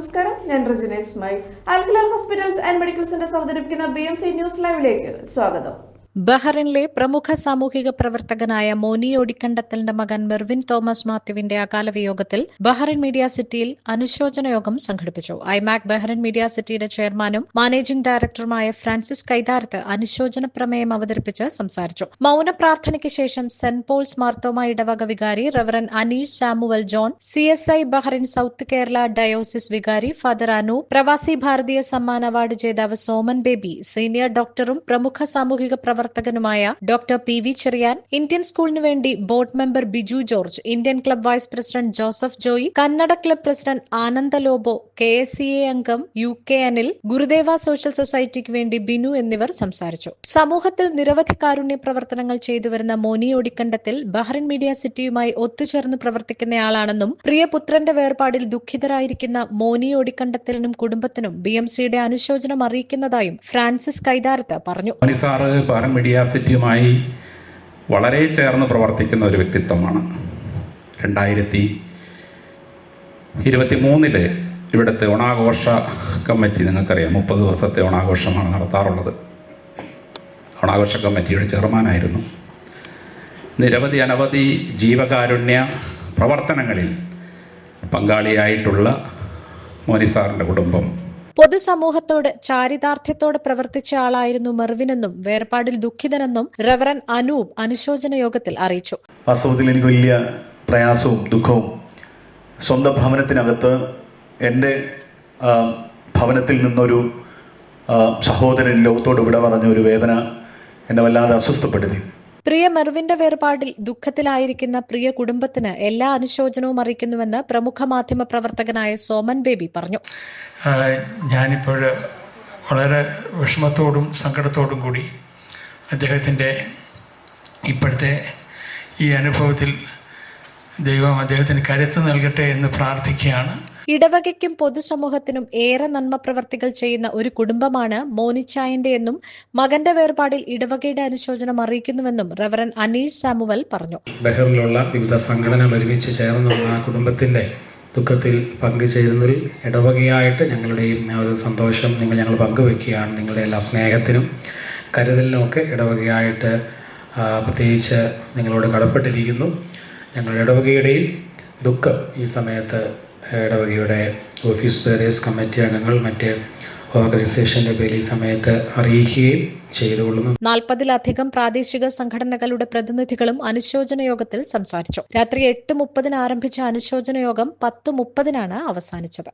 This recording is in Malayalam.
നമസ്കാരം. ഞാൻ Regina Ismail അൽഖലാൽ hospitals and medical centre അവതരിപ്പിക്കുന്ന ബി എം സി ന്യൂസ് ലൈവിലേക്ക് സ്വാഗതം. ബഹ്റിനിലെ പ്രമുഖ സാമൂഹിക പ്രവർത്തകനായ മോനി ഒടിക്കണ്ടത്തലിന്റെ മകൻ മെർവിൻ തോമസ് മാത്യുവിന്റെ അകാല വിയോഗത്തിൽ ബഹ്റിൻ മീഡിയ സിറ്റിയിൽ അനുശോചന യോഗം സംഘടിപ്പിച്ചു. ഐമാക് ബഹ്റിൻ മീഡിയ സിറ്റിയുടെ ചെയർമാനും മാനേജിംഗ് ഡയറക്ടറുമായ ഫ്രാൻസിസ് കൈതാരത്ത് അനുശോചന പ്രമേയം അവതരിപ്പിച്ച് സംസാരിച്ചു. മൗന പ്രാർത്ഥനയ്ക്ക് ശേഷം സെന്റ് പോൾസ് മാർത്തോമ ഇടവക വികാരി reverend Aneesh Samuel John C S I Bahrain South Kerala diocese വികാരി ഫാദർ അനു പ്രവാസി ഭാരതീയ സമ്മാൻ അവാർഡ് ജേതാവ് സോമൻ ബേബി സീനിയർ ഡോക്ടറും പ്രമുഖ സാമൂഹിക പ്രവർത്തകനുമായ doctor P V Cherian Indian സ്കൂളിനു വേണ്ടി board member Biju George Indian club vice president Joseph Joy Kannada club president Ananda Lobo K S C A അംഗം U K Anil Gurudeva social സൊസൈറ്റിക്ക് വേണ്ടി ബിനു എന്നിവർ സംസാരിച്ചു. സമൂഹത്തിൽ നിരവധി കാരുണ്യ പ്രവർത്തനങ്ങൾ ചെയ്തുവരുന്ന മോനി ഒടിക്കണ്ടത്തിൽ ബഹ്റിൻ മീഡിയ സിറ്റിയുമായി ഒത്തുചേർന്ന് പ്രവർത്തിക്കുന്നയാളാണെന്നും പ്രിയ പുത്രന്റെ വേർപാടിൽ ദുഃഖിതരായിരിക്കുന്ന മോനി ഒടിക്കണ്ടത്തിലിനും കുടുംബത്തിനും ബി എം സിയുടെ അനുശോചനം അറിയിക്കുന്നതായും ഫ്രാൻസിസ് കൈതാരത്ത് പറഞ്ഞു മീഡിയ സിറ്റിയുമായി വളരെ ചേർന്ന് പ്രവർത്തിക്കുന്ന ഒരു വ്യക്തിത്വമാണ്. രണ്ടായിരത്തി ഇരുപത്തി മൂന്നിൽ ഇവിടുത്തെ ഓണാഘോഷ കമ്മിറ്റി നിങ്ങൾക്കറിയാം മുപ്പത് ദിവസത്തെ ഓണാഘോഷമാണ് നടത്താറുള്ളത്. ഓണാഘോഷ കമ്മിറ്റിയുടെ ചെയർമാനായിരുന്നു. നിരവധി അനവധി ജീവകാരുണ്യ പ്രവർത്തനങ്ങളിൽ പങ്കാളിയായിട്ടുള്ള മോനി സാറിന്റെ കുടുംബം പൊതുസമൂഹത്തോട് ചാരിതാർത്ഥ്യത്തോടെ പ്രവർത്തിച്ച ആളായിരുന്നു മെർവിനെന്നും വേർപാടിൽ ദുഃഖിതനെന്നും റവറൻ അനൂപ് അനുശോചന യോഗത്തിൽ അറിയിച്ചു. വാസ്തവത്തിൽ എനിക്ക് വലിയ പ്രയാസവും ദുഃഖവും സ്വന്തം ഭവനത്തിനകത്ത് എന്റെ ഭവനത്തിൽ നിന്നൊരു സഹോദരൻ ലോകത്തോട് ഇവിടെ പറഞ്ഞ ഒരു വേദന എന്നെ വല്ലാതെ അസ്വസ്ഥപ്പെടുത്തി. പ്രിയ മെർവിന്റെ വേർപാടിൽ ദുഃഖത്തിലായിരിക്കുന്ന പ്രിയ കുടുംബത്തിന് എല്ലാ അനുശോചനവും അറിയിക്കുന്നുവെന്ന് പ്രമുഖ മാധ്യമ പ്രവർത്തകനായ സോമൻ ബേബി പറഞ്ഞു. ഞാനിപ്പോൾ വളരെ വിഷമത്തോടും സങ്കടത്തോടും കൂടി അദ്ദേഹത്തിന്റെ ഇപ്പോഴത്തെ ഈ അനുഭവത്തിൽ ദൈവം അദ്ദേഹത്തിന് കരുത്ത് നൽകട്ടെ എന്ന് പ്രാർത്ഥിക്കുകയാണ്. ഇടവകയ്ക്കും പൊതുസമൂഹത്തിനും ഏറെ നന്മ പ്രവർത്തികൾ ചെയ്യുന്ന ഒരു കുടുംബമാണ് മോനിച്ചായന്റെ എന്നും മകന്റെ വേർപാടിൽ ഇടവകയുടെ അനുശോചനം അറിയിക്കുന്നുവെന്നും റവറൻ അനീഷ് സാമുവൽ പറഞ്ഞു. ബഹറിലുള്ള വിവിധ സംഘടനകൾ ഒരുമിച്ച് ചേർന്നുള്ള ആ കുടുംബത്തിന്റെ ദുഃഖത്തിൽ പങ്കുചേരുന്നതിൽ ഇടവകയായിട്ട് ഞങ്ങളുടെയും ഒരു സന്തോഷം നിങ്ങൾ ഞങ്ങൾ പങ്കുവെക്കുകയാണ്. നിങ്ങളുടെ എല്ലാ സ്നേഹത്തിനും കരുതലിനും ഒക്കെ ഇടവകയായിട്ട് പ്രത്യേകിച്ച് നിങ്ങളോട് കടപ്പെട്ടിരിക്കുന്നു. ഞങ്ങളുടെ ഇടവകയുടെയും ദുഃഖം ഈ സമയത്ത് ഇടവകയുടെ ഓഫീസ് ബേറേഴ്സ് കമ്മിറ്റി അംഗങ്ങൾ മറ്റ് ഓർഗനൈസേഷന്റെ പേരിൽ സമയത്ത് അറിയിക്കുകയും ചെയ്തുകൊള്ളുന്നു. നാൽപ്പതിലധികം പ്രാദേശിക സംഘടനകളുടെ പ്രതിനിധികളും അനുശോചന യോഗത്തിൽ സംസാരിച്ചു. രാത്രി എട്ട് മുപ്പതിന് ആരംഭിച്ച അനുശോചന യോഗം പത്ത് മുപ്പതിനാണ് അവസാനിച്ചത്.